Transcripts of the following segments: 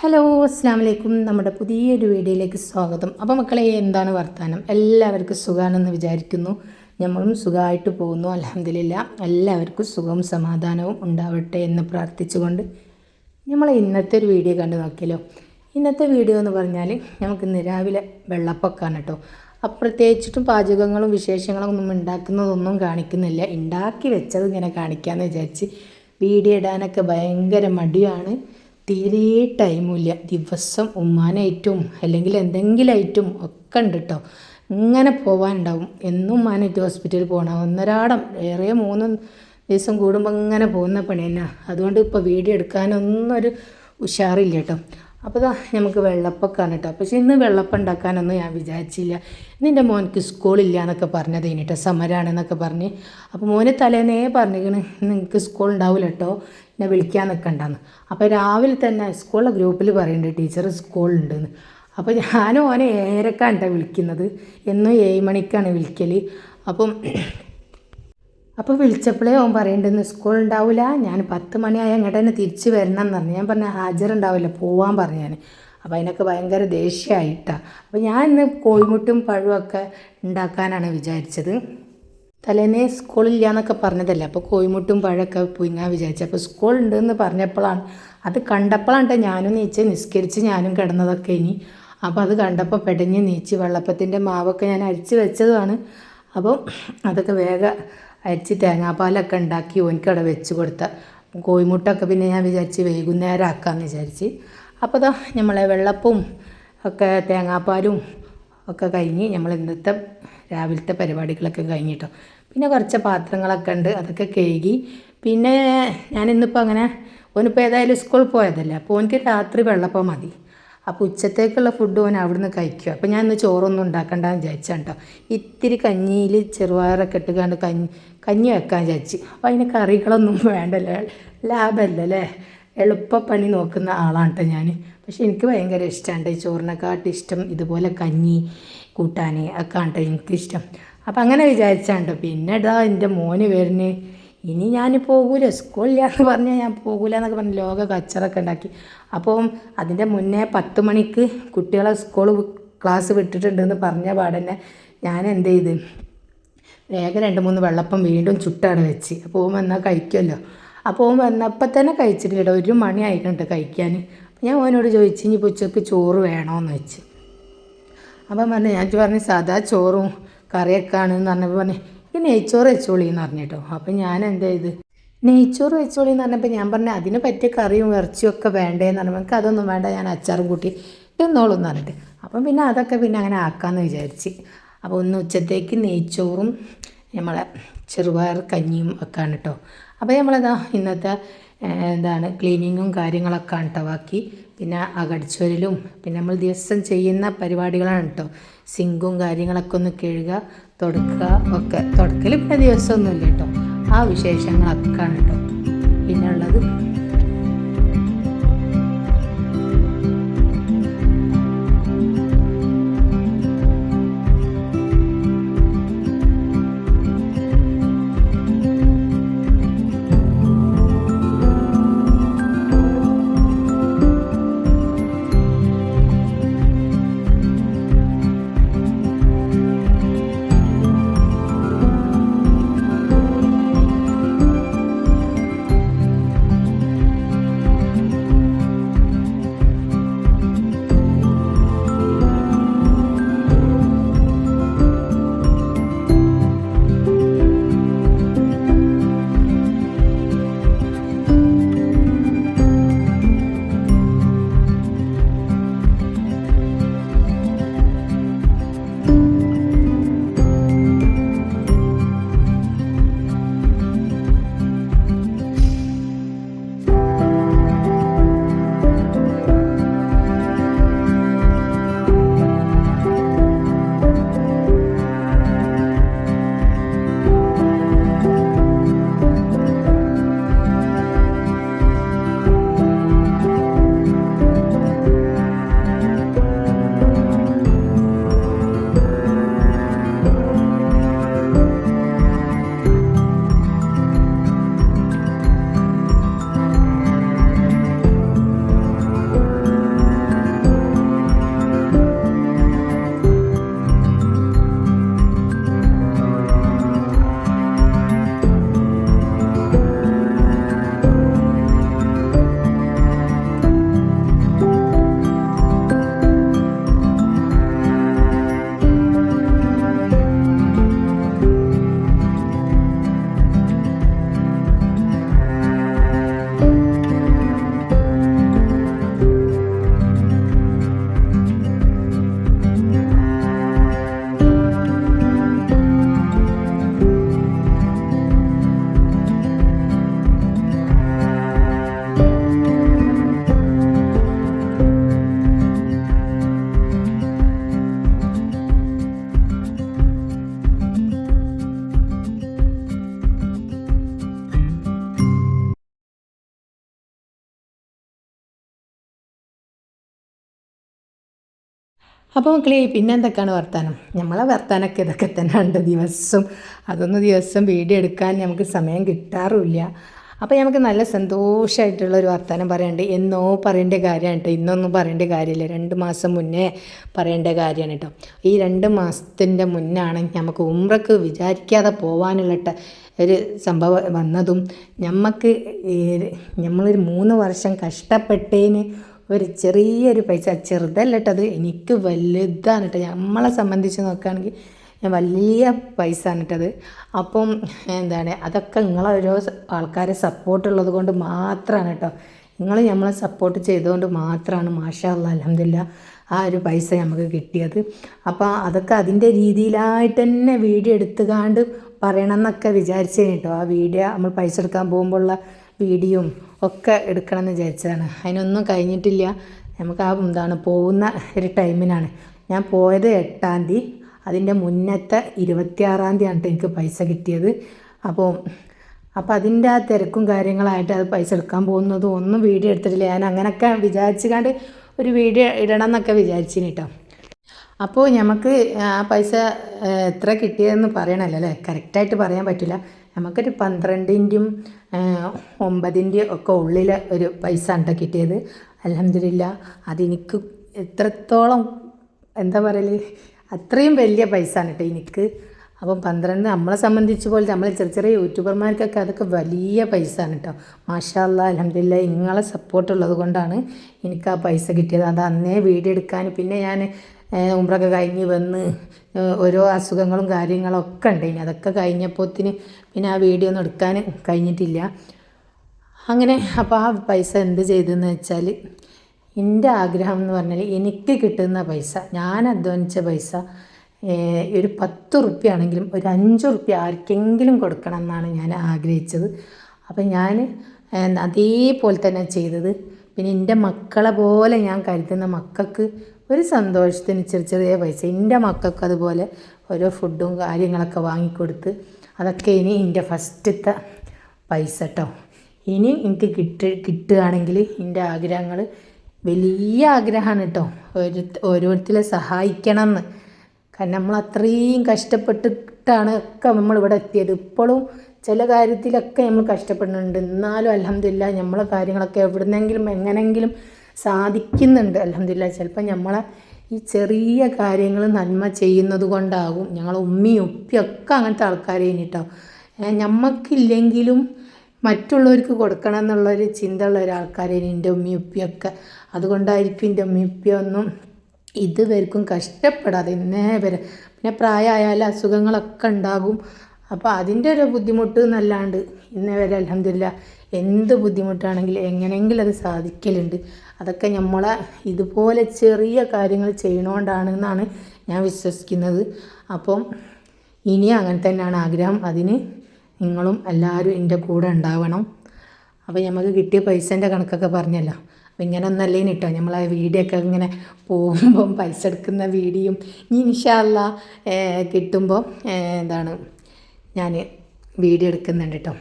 Hello അസ്സാം വലൈക്കും നമ്മുടെ പുതിയൊരു വീഡിയോയിലേക്ക് സ്വാഗതം. അപ്പോൾ മക്കളെ എന്താണ് വർത്തമാനം എല്ലാവർക്കും സുഖമാണെന്ന് വിചാരിക്കുന്നു. നമ്മളും സുഖമായിട്ട് പോകുന്നു അലഹമില്ല എല്ലാവർക്കും സുഖവും സമാധാനവും ഉണ്ടാവട്ടെ എന്ന് പ്രാർത്ഥിച്ചുകൊണ്ട് നമ്മൾ ഇന്നത്തെ ഒരു വീഡിയോ കണ്ടു നോക്കിയല്ലോ. ഇന്നത്തെ വീഡിയോ എന്ന് പറഞ്ഞാൽ നമുക്ക് ഇന്ന് രാവിലെ വെള്ളപ്പൊക്കമാണ് കേട്ടോ അപ്പോൾ പ്രത്യേകിച്ചിട്ടും പാചകങ്ങളും വിശേഷങ്ങളും ഒന്നും ഉണ്ടാക്കുന്നതൊന്നും കാണിക്കുന്നില്ല. ഉണ്ടാക്കി വെച്ചത് ഇങ്ങനെ കാണിക്കാമെന്ന് വിചാരിച്ച് വീഡിയോ ഇടാനൊക്കെ ഭയങ്കര മടിയാണ്. തീരെ ടൈമില്ല. ദിവസം ഉമ്മാനായിട്ടും അല്ലെങ്കിൽ എന്തെങ്കിലും ആയിട്ടും ഒക്കെ ഉണ്ട് കേട്ടോ ഇങ്ങനെ പോകാനുണ്ടാവും എന്നും ഉമ്മാനായിട്ട് ഹോസ്പിറ്റലിൽ പോകണം ഒന്നരാടം ഏറെ മൂന്ന് ദിവസം കൂടുമ്പോൾ ഇങ്ങനെ പോകുന്ന പണി തന്നെ. അതുകൊണ്ട് ഇപ്പോൾ വീഡിയോ എടുക്കാനൊന്നും ഒരു ഉഷാറില്ല കേട്ടോ. അപ്പോൾ ഇതാ നമുക്ക് വെള്ളപ്പൊക്കമാണ് കേട്ടോ. പക്ഷേ ഇന്ന് വെള്ളപ്പം ഉണ്ടാക്കാനൊന്നും ഞാൻ വിചാരിച്ചില്ല. ഇന്ന് എന്റെ മോനക്ക് സ്കൂളില്ല എന്നൊക്കെ പറഞ്ഞത് കേട്ടോ. സമരമാണെന്നൊക്കെ പറഞ്ഞ്. അപ്പോൾ മോനെ തലേന്നേ പറഞ്ഞിരിക്കണ് നിങ്ങൾക്ക് സ്കൂൾ ഉണ്ടാവില്ല കേട്ടോ. എന്നെ വിളിക്കാൻ നിൽക്കണ്ടെന്ന് അപ്പോൾ രാവിലെ തന്നെ സ്കൂളിലെ ഗ്രൂപ്പിൽ പറയുന്നുണ്ട് ടീച്ചർ സ്കൂളുണ്ടെന്ന്. അപ്പോൾ ഞാനും ഓനെ ഏരക്കാണ് കേട്ടോ വിളിക്കുന്നത്. എന്നും ഏഴ് മണിക്കാണ് വിളിക്കൽ അപ്പം അപ്പോൾ വിളിച്ചപ്പോഴേ അവൻ പറയണ്ടെന്ന് സ്കൂൾ ഉണ്ടാവില്ല ഞാൻ പത്ത് മണിയായി അങ്ങോട്ട് തന്നെ തിരിച്ച് വരണം എന്ന് പറഞ്ഞു. ഞാൻ പറഞ്ഞ ഹാജർ ഉണ്ടാവില്ല പോവാൻ പറഞ്ഞു ഞാൻ അപ്പോൾ അതിനൊക്കെ ഭയങ്കര ദേഷ്യമായിട്ടാണ് അപ്പോൾ ഞാൻ ഇന്ന് കോഴിമുട്ടും പഴമൊക്കെ ഉണ്ടാക്കാനാണ് വിചാരിച്ചത്. തലേന്നേ സ്കൂളില്ല എന്നൊക്കെ പറഞ്ഞതല്ലേ? അപ്പോൾ കോയിമുട്ടും പഴമൊക്കെ പുഴുങ്ങാൻ വിചാരിച്ചു. അപ്പോൾ സ്കൂൾ ഉണ്ടെന്ന് പറഞ്ഞപ്പോഴാണ് അത് കണ്ടപ്പോഴാണ് ഞാനും നീച്ച് നിസ്കരിച്ച് ഞാനും കിടന്നതൊക്കെ ഇനി. അപ്പോൾ അത് കണ്ടപ്പോൾ പെടഞ്ഞ് നീച്ച് വെള്ളപ്പത്തിന്റെ മാവൊക്കെ ഞാൻ അരിച്ച് വെച്ചതുമാണ്. അപ്പോൾ അതൊക്കെ വേഗം അരിച്ച് തേങ്ങാപ്പാലൊക്കെ ഉണ്ടാക്കി ഓനിക്കവിടെ വെച്ച് കൊടുത്ത. കോയിമുട്ടൊക്കെ പിന്നെ ഞാൻ വിചാരിച്ച് വൈകുന്നേരം ആക്കാമെന്ന് വിചാരിച്ച്. അപ്പോൾ ദാ നമ്മളെ വെള്ളപ്പവും ഒക്കെ തേങ്ങാപ്പാലും ഒക്കെ കഴിഞ്ഞ് നമ്മൾ ഇന്നത്തെ രാവിലത്തെ പരിപാടികളൊക്കെ കഴിഞ്ഞിട്ടോ. പിന്നെ കുറച്ച് പാത്രങ്ങളൊക്കെ ഉണ്ട് അതൊക്കെ കഴുകി. പിന്നെ ഞാൻ ഞാനിന്നിപ്പോൾ അങ്ങനെ ഓനിപ്പോൾ ഏതായാലും സ്കൂളിൽ പോയതല്ലേ അപ്പോൾ ഓനിക്ക് രാത്രി വെള്ളപ്പം മതി. അപ്പോൾ ഉച്ചത്തേക്കുള്ള ഫുഡ് ഓൻ അവിടുന്ന് കഴിക്കും. അപ്പോൾ ഞാൻ ഇന്ന് ചോറൊന്നും ഉണ്ടാക്കണ്ടെന്ന് വിചാരിച്ചാണ് കേട്ടോ ഇത്തിരി കഞ്ഞിയിൽ ചെറുപയറൊക്കെ ഇട്ടുകൊണ്ട് കഞ്ഞി കഞ്ഞി വെക്കാൻ വിചാരിച്ച്. അപ്പോൾ അതിന് കറികളൊന്നും വേണ്ടല്ലോ ലാഭമല്ലേ അല്ലേ എളുപ്പപ്പണി നോക്കുന്ന ആളാണ് കേട്ടോ ഞാൻ പക്ഷെ എനിക്ക് ഭയങ്കര ഇഷ്ടമാണ് ഈ ചോറിനെക്കാട്ടും ഇഷ്ടം ഇതുപോലെ കഞ്ഞി കൂട്ടാൻ ഒക്കെ ആണ് കേട്ടോ എനിക്കിഷ്ടം അപ്പം അങ്ങനെ വിചാരിച്ചാണ്ട് പിന്നെ ഇതാ എന്റെ മോന് വരുന്നത് ഇനി ഞാൻ പോകൂല സ്കൂളില്ല എന്ന് പറഞ്ഞാൽ ഞാൻ പോകൂല എന്നൊക്കെ പറഞ്ഞ് ലോക കച്ചറൊക്കെ ഉണ്ടാക്കി. അപ്പം അതിന്റെ മുന്നേ പത്ത് മണിക്ക് കുട്ടികളെ സ്കൂൾ ക്ലാസ് വിട്ടിട്ടുണ്ടെന്ന് പറഞ്ഞ പാടന്നെ ഞാൻ എന്ത് ചെയ്ത്? വേഗം രണ്ട് മൂന്ന് വെള്ളപ്പം വീണ്ടും ചുട്ടാണ് വെച്ച്. അപ്പോൾ ഓൻ വന്നാൽ കഴിക്കുമല്ലോ. അപ്പോൾ വന്നപ്പോൾ തന്നെ കഴിച്ചിട്ടില്ല ഒരു മണി ആയിട്ടുണ്ട് കഴിക്കാൻ. ഞാൻ ഓനോട് ചോദിച്ചു ഇനി ഉച്ചയ്ക്ക് ചോറ് വേണോന്ന് വെച്ച്. അപ്പം പറഞ്ഞു ഞാൻ പറഞ്ഞു സാധാ ചോറും കറിയൊക്കെയാണെന്ന് പറഞ്ഞപ്പോൾ പറഞ്ഞു ഈ നെയ്ച്ചോറ് വെച്ചോളി എന്ന് പറഞ്ഞിട്ടോ അപ്പം ഞാൻ എന്താ ഇത്? നെയ്ച്ചോറ് വെച്ചോളി എന്ന് പറഞ്ഞപ്പോൾ ഞാൻ പറഞ്ഞു അതിന് പറ്റിയ കറിയും ഇറച്ചിയും ഒക്കെ വേണ്ടേന്ന് പറഞ്ഞപ്പോൾ എനിക്ക് അതൊന്നും വേണ്ട ഞാൻ അച്ചാറും കൂട്ടി തിന്നോളൂ എന്ന് പറഞ്ഞിട്ട്. അപ്പം പിന്നെ അതൊക്കെ പിന്നെ അങ്ങനെ ആക്കാമെന്ന് വിചാരിച്ച്. അപ്പോൾ ഒന്ന് ഉച്ചത്തേക്ക് നെയ്ച്ചോറും നമ്മളെ ചെറുപയർ കഞ്ഞിയും ഒക്കെ ആണ് കേട്ടോ. അപ്പോൾ നമ്മളതാ ഇന്നത്തെ എന്താണ് ക്ലീനിങ്ങും കാര്യങ്ങളൊക്കെ ആണ് കേട്ടോ ബാക്കി പിന്നെ അകടിച്ചൊരിലും പിന്നെ നമ്മൾ ദിവസം ചെയ്യുന്ന പരിപാടികളാണ് കേട്ടോ സിങ്കും കാര്യങ്ങളൊക്കെ ഒന്ന് കഴുകുക തുടക്കുക ഒക്കെ. തുടക്കൽ പിന്നെ ദിവസമൊന്നുമില്ല കേട്ടോ ആ വിശേഷങ്ങളൊക്കെ ആണ് കേട്ടോ പിന്നെ ഉള്ളത് അപ്പോൾ മക്കളെ പിന്നെ എന്തൊക്കെയാണ് വർത്താനം? നമ്മളെ വർത്താനൊക്കെ ഇതൊക്കെ തന്നെ ഉണ്ട് ദിവസം അതൊന്നും ദിവസം വീഡിയോ എടുക്കാൻ നമുക്ക് സമയം കിട്ടാറുമില്ല അപ്പോൾ നമുക്ക് നല്ല സന്തോഷമായിട്ടുള്ള ഒരു വർത്തമാനം പറയാനുണ്ട്. എന്നോ പറയേണ്ട കാര്യമാണ് കേട്ടോ ഇന്നൊന്നും പറയേണ്ട കാര്യമില്ല. രണ്ട് മാസം മുന്നേ പറയേണ്ട കാര്യമാണ് കേട്ടോ ഈ രണ്ട് മാസത്തിന്റെ മുന്നാണ് നമുക്ക് ഉമ്രക്ക് വിചാരിക്കാതെ പോകാനുള്ള ഒരു സംഭവം വന്നതും. നമുക്ക് നമ്മളൊരു മൂന്ന് വർഷം കഷ്ടപ്പെട്ടതിന് ഒരു ചെറിയൊരു പൈസ ചെറുതല്ല കേട്ടോ അത്. എനിക്ക് വലുതാണ് കേട്ടോ നമ്മളെ സംബന്ധിച്ച് നോക്കുകയാണെങ്കിൽ ഞാൻ വലിയ പൈസ ആണ് കേട്ടത് അപ്പം എന്താണ് അതൊക്കെ നിങ്ങളെ ഓരോ ആൾക്കാരെ സപ്പോർട്ടുള്ളത് കൊണ്ട് മാത്രമാണ് കേട്ടോ നിങ്ങൾ നമ്മളെ സപ്പോർട്ട് ചെയ്തുകൊണ്ട് മാത്രമാണ് മാഷാ അല്ലാ അലഹമില്ല ആ ഒരു പൈസ നമുക്ക് കിട്ടിയത്. അപ്പോൾ അതൊക്കെ അതിന്റെ രീതിയിലായിട്ട് തന്നെ വീഡിയോ എടുത്തുകാണ്ട് പറയണം എന്നൊക്കെ വിചാരിച്ചേ കേട്ടോ ആ വീഡിയോ നമ്മൾ പൈസ എടുക്കാൻ പോകുമ്പോഴുള്ള വീഡിയോയും ഒക്കെ എടുക്കണം എന്ന് വിചാരിച്ചതാണ്. അതിനൊന്നും കഴിഞ്ഞിട്ടില്ല. നമുക്ക് ആ എന്താണ് പോകുന്ന ഒരു ടൈമിനാണ്. ഞാൻ പോയത് എട്ടാം തീയതി. അതിന്റെ മുന്നത്തെ ഇരുപത്തിയാറാം തീയതിയാണ് എനിക്ക് പൈസ കിട്ടിയത്. അപ്പോൾ അപ്പോൾ അതിന്റെ ആ തിരക്കും കാര്യങ്ങളായിട്ട് അത് പൈസ എടുക്കാൻ പോകുന്നതും ഒന്നും വീഡിയോ എടുത്തിട്ടില്ല. ഞാൻ അങ്ങനെയൊക്കെ വിചാരിച്ചുകൊണ്ട് ഒരു വീഡിയോ ഇടണം എന്നൊക്കെ വിചാരിച്ചിന് കേട്ടോ അപ്പോൾ നമുക്ക് ആ പൈസ എത്ര കിട്ടിയതെന്ന് പറയണമല്ലോ അല്ലേ? കറക്റ്റായിട്ട് പറയാൻ പറ്റില്ല. നമുക്കൊരു പന്ത്രണ്ടിന്റെയും ഒമ്പതിന്റെയും ഒക്കെ ഉള്ളിൽ ഒരു പൈസ ഉണ്ട് കിട്ടിയത്. അലഹമില്ല അതെനിക്ക് എത്രത്തോളം എന്താ പറയൽ അത്രയും വലിയ പൈസ ആണ് കേട്ടോ എനിക്ക് അപ്പം പന്ത്രണ്ട് നമ്മളെ സംബന്ധിച്ച് പോലെ നമ്മൾ ചെറിയ ചെറിയ യൂട്യൂബർമാർക്കൊക്കെ അതൊക്കെ വലിയ പൈസ ആണ് കേട്ടോ മാഷാല്ല അലഹമില്ല നിങ്ങളെ സപ്പോർട്ട് ഉള്ളത് കൊണ്ടാണ് എനിക്ക് ആ പൈസ കിട്ടിയത്. അത് അന്നേ വീഡിയോ എടുക്കാൻ പിന്നെ ഞാൻ ഉമ്രൊക്കെ കഴിഞ്ഞ് വന്ന് ഓരോ അസുഖങ്ങളും കാര്യങ്ങളും ഒക്കെ ഉണ്ട് ഇനി അതൊക്കെ കഴിഞ്ഞപ്പോത്തിന് പിന്നെ ആ വീഡിയോ ഒന്നും എടുക്കാൻ കഴിഞ്ഞിട്ടില്ല. അങ്ങനെ അപ്പോൾ ആ പൈസ എന്ത് ചെയ്തെന്ന് വെച്ചാൽ എന്റെ ആഗ്രഹം എന്ന് പറഞ്ഞാൽ എനിക്ക് കിട്ടുന്ന പൈസ ഞാൻ അധ്വാനിച്ച പൈസ ഒരു പത്ത് റുപ്യ ആണെങ്കിലും ഒരു അഞ്ച് റുപ്യ ആർക്കെങ്കിലും കൊടുക്കണം എന്നാണ് ഞാൻ ആഗ്രഹിച്ചത്. അപ്പം ഞാൻ അതേപോലെ തന്നെ ചെയ്തത്. പിന്നെ എന്റെ മക്കളെ പോലെ ഞാൻ കരുതുന്ന മക്കൾക്ക് ഒരു സന്തോഷത്തിന് ചെറിയ ചെറിയ പൈസ. എന്റെ മക്കൾക്ക് അതുപോലെ ഓരോ ഫുഡും കാര്യങ്ങളൊക്കെ വാങ്ങിക്കൊടുത്ത് അതൊക്കെ ഇനി എന്റെ ഫസ്റ്റത്തെ പൈസ കേട്ടോ ഇനി എനിക്ക് കിട്ട കിട്ടുകയാണെങ്കിൽ എന്റെ ആഗ്രഹങ്ങൾ വലിയ ആഗ്രഹമാണ് കേട്ടോ ഒരു ഓരോരുത്തരെ സഹായിക്കണം എന്ന് കാരണം നമ്മൾ അത്രയും കഷ്ടപ്പെട്ടിട്ടാണ് ഒക്കെ നമ്മൾ ഇവിടെ എത്തിയത്. ഇപ്പോഴും ചില കാര്യത്തിലൊക്കെ നമ്മൾ കഷ്ടപ്പെടുന്നുണ്ട്. എന്നാലും അലഹമില്ല നമ്മളെ കാര്യങ്ങളൊക്കെ എവിടുന്നെങ്കിലും എങ്ങനെങ്കിലും സാധിക്കുന്നുണ്ട്. അലഹമില്ല ചിലപ്പോൾ നമ്മളെ ഈ ചെറിയ കാര്യങ്ങൾ നന്മ ചെയ്യുന്നത് കൊണ്ടാകും ഞങ്ങൾ ഉമ്മയും ഉപ്പയും ഒക്കെ അങ്ങനത്തെ ആൾക്കാരെ കേട്ടോ ഞമ്മക്കില്ലെങ്കിലും മറ്റുള്ളവർക്ക് കൊടുക്കണം എന്നുള്ളൊരു ചിന്ത ഉള്ള ഒരാൾക്കാരെ എന്റെ ഉമ്മയും ഉപ്പിയൊക്കെ അതുകൊണ്ടായിരിക്കും എന്റെ ഉമ്മയും ഉപ്പിയൊന്നും ഇതുവരെക്കും കഷ്ടപ്പെടാതെ ഇന്നേ വരെ. പിന്നെ പ്രായമായാലും അസുഖങ്ങളൊക്കെ ഉണ്ടാകും. അപ്പോൾ അതിന്റെ ഒരു ബുദ്ധിമുട്ട് എന്നല്ലാണ്ട് ഇന്നേ വരെ അലഹമില്ല എന്ത് ബുദ്ധിമുട്ടാണെങ്കിലും എങ്ങനെയെങ്കിലും അത് സാധിക്കലുണ്ട്. അതൊക്കെ നമ്മളെ ഇതുപോലെ ചെറിയ കാര്യങ്ങൾ ചെയ്യണോണ്ടാണെന്നാണ് ഞാൻ വിശ്വസിക്കുന്നത്. അപ്പം ഇനി അങ്ങനെ തന്നെയാണ് ആഗ്രഹം. അതിന് നിങ്ങളും എല്ലാവരും എന്റെ കൂടെ ഉണ്ടാവണം. അപ്പോൾ നമുക്ക് കിട്ടിയ പൈസേന്റെ കണക്കൊക്കെ പറഞ്ഞല്ലോ. അപ്പോൾ ഇങ്ങനെ ഒന്നല്ലേ കേട്ടോ നമ്മൾ ആ വീഡിയോ ഒക്കെ ഇങ്ങനെ പോകുമ്പം പൈസ എടുക്കുന്ന വീഡിയോയും ഇനി ഇൻഷാല്ല കിട്ടുമ്പോൾ എന്താണ് ഞാൻ വീഡിയോ എടുക്കുന്നുണ്ട് കേട്ടോ.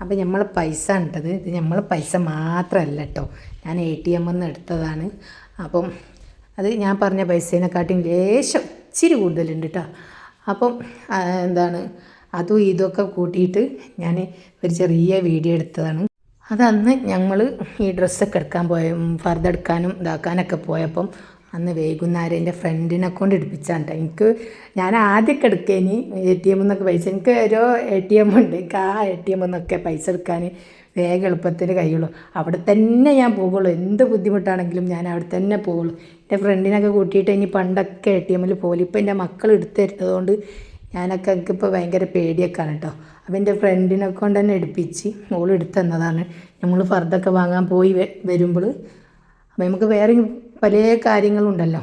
അപ്പോൾ നമ്മൾ പൈസ ഉണ്ടത് ഇത് നമ്മൾ പൈസ മാത്രമല്ല കേട്ടോ ഞാൻ എ ടി എമ്മിൽ നിന്ന് എടുത്തതാണ്. അപ്പം അത് ഞാൻ പറഞ്ഞ പൈസേനെക്കാട്ടിയും ലേശം ഇച്ചിരി കൂടുതലുണ്ട് കേട്ടോ അപ്പം എന്താണ് അതും ഇതൊക്കെ കൂട്ടിയിട്ട് ഞാൻ ഒരു ചെറിയ വീഡിയോ എടുത്തതാണ്. അതന്ന് ഞങ്ങൾ ഈ ഡ്രസ്സൊക്കെ എടുക്കാൻ പോയ ഫർദ് എടുക്കാനും ഇതാക്കാനൊക്കെ പോയപ്പം അന്ന് വൈകുന്നേരം എന്റെ ഫ്രണ്ടിനെ കൊണ്ട് എടുപ്പിച്ചാണ് കേട്ടോ. എനിക്ക് ഞാൻ ആദ്യമൊക്കെ എടുക്കേനി എ ടി എമ്മിൽ നിന്നൊക്കെ പൈസ. എനിക്ക് ഓരോ എ ടി എം ഉണ്ട്. എനിക്ക് ആ എ ടി എമ്മിൽ നിന്നൊക്കെ പൈസ എടുക്കാൻ വേഗം എളുപ്പത്തിൽ കഴിയുള്ളൂ. അവിടെ തന്നെ ഞാൻ പോകുള്ളൂ. എന്ത് ബുദ്ധിമുട്ടാണെങ്കിലും ഞാൻ അവിടെ തന്നെ പോകുള്ളൂ. എന്റെ ഫ്രണ്ടിനൊക്കെ കൂട്ടിയിട്ട് ഇനി പണ്ടൊക്കെ എ ടി എമ്മിൽ പോലും ഇപ്പോൾ എന്റെ മക്കൾ എടുത്തു തരുന്നതുകൊണ്ട് ഞാനൊക്കെ എനിക്കിപ്പോൾ ഭയങ്കര പേടിയൊക്കെയാണ് കേട്ടോ. അപ്പം എന്റെ ഫ്രണ്ടിനെ കൊണ്ട് തന്നെ എടുപ്പിച്ച് മോൾ എടുത്തു തന്നതാണ്. നമ്മൾ ഫർദൊക്കെ വാങ്ങാൻ പോയി വരുമ്പോൾ അപ്പോൾ നമുക്ക് വേറെ പല കാര്യങ്ങളുണ്ടല്ലോ.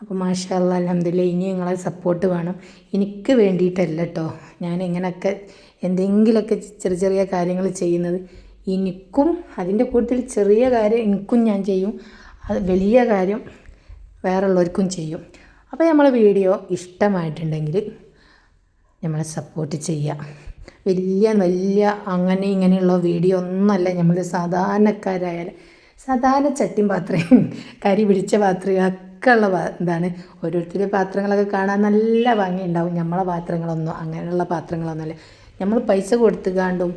അപ്പോൾ മാഷല്ല അലഹമില്ല ഇനി നിങ്ങളെ സപ്പോർട്ട് വേണം. എനിക്ക് വേണ്ടിയിട്ടല്ല കേട്ടോ ഞാൻ ഇങ്ങനെയൊക്കെ എന്തെങ്കിലുമൊക്കെ ചെറിയ ചെറിയ കാര്യങ്ങൾ ചെയ്യുന്നത്. എനിക്കും അതിന്റെ കൂട്ടത്തിൽ ചെറിയ കാര്യം എനിക്കും ഞാൻ ചെയ്യും. അത് വലിയ കാര്യം വേറുള്ളവർക്കും ചെയ്യും. അപ്പോൾ നമ്മളെ വീഡിയോ ഇഷ്ടമായിട്ടുണ്ടെങ്കിൽ നമ്മളെ സപ്പോർട്ട് ചെയ്യുക. വലിയ വലിയ അങ്ങനെ ഇങ്ങനെയുള്ള വീഡിയോ ഒന്നുമല്ല നമ്മൾ സാധാരണക്കാരായാൽ സാധാരണ ചട്ടിയും പാത്രയും കരി പിടിച്ച പാത്രമൊക്കെ ഉള്ള എന്താണ് ഓരോരുത്തരുടെ പാത്രങ്ങളൊക്കെ കാണാൻ നല്ല ഭംഗിയുണ്ടാവും. നമ്മളെ പാത്രങ്ങളൊന്നും അങ്ങനെയുള്ള പാത്രങ്ങളൊന്നുമല്ല. നമ്മൾ പൈസ കൊടുത്തുകാണ്ടും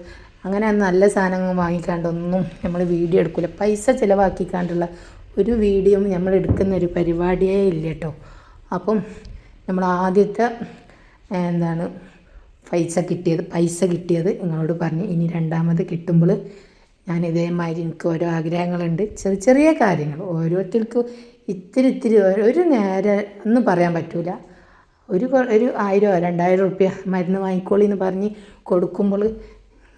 അങ്ങനെ നല്ല സാധനങ്ങൾ വാങ്ങിക്കാണ്ടൊന്നും നമ്മൾ വീഡിയോ എടുക്കില്ല പൈസ ചിലവാക്കിക്കാണ്ടുള്ള ഒരു വീഡിയോ നമ്മൾ എടുക്കുന്ന ഒരു പരിപാടിയേ ഇല്ല കേട്ടോ. അപ്പം നമ്മൾ ആദ്യത്തെ എന്താണ് പൈസ കിട്ടിയത് പൈസ കിട്ടിയത് നിങ്ങളോട് പറഞ്ഞു ഇനി രണ്ടാമത് കിട്ടുമ്പോൾ ഞാൻ ഇതേമാതിരി എനിക്ക് ഓരോ ആഗ്രഹങ്ങളുണ്ട്. ചെറിയ ചെറിയ കാര്യങ്ങൾ. ഓരോരുത്തർക്കും ഇത്തിരി ഇത്തിരി ഒരു- നേരം ഒന്നും പറയാൻ പറ്റൂല. ഒരു ഒരു ആയിരമോ രണ്ടായിരം റുപ്യ മരുന്ന് വാങ്ങിക്കോളി എന്ന് പറഞ്ഞ് കൊടുക്കുമ്പോൾ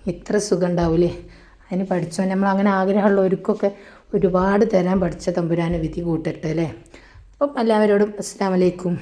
ഇത്ര സുഖം ഉണ്ടാവില്ലേ അതിന് പഠിച്ചോ നമ്മൾ അങ്ങനെ ആഗ്രഹമുള്ളവർക്കൊക്കെ ഒരുപാട് തരാൻ പഠിച്ച തമ്പുരാന് വിധി കൂട്ടട്ടെ അല്ലേ? അപ്പം എല്ലാവരോടും അസ്സാം വലൈക്കും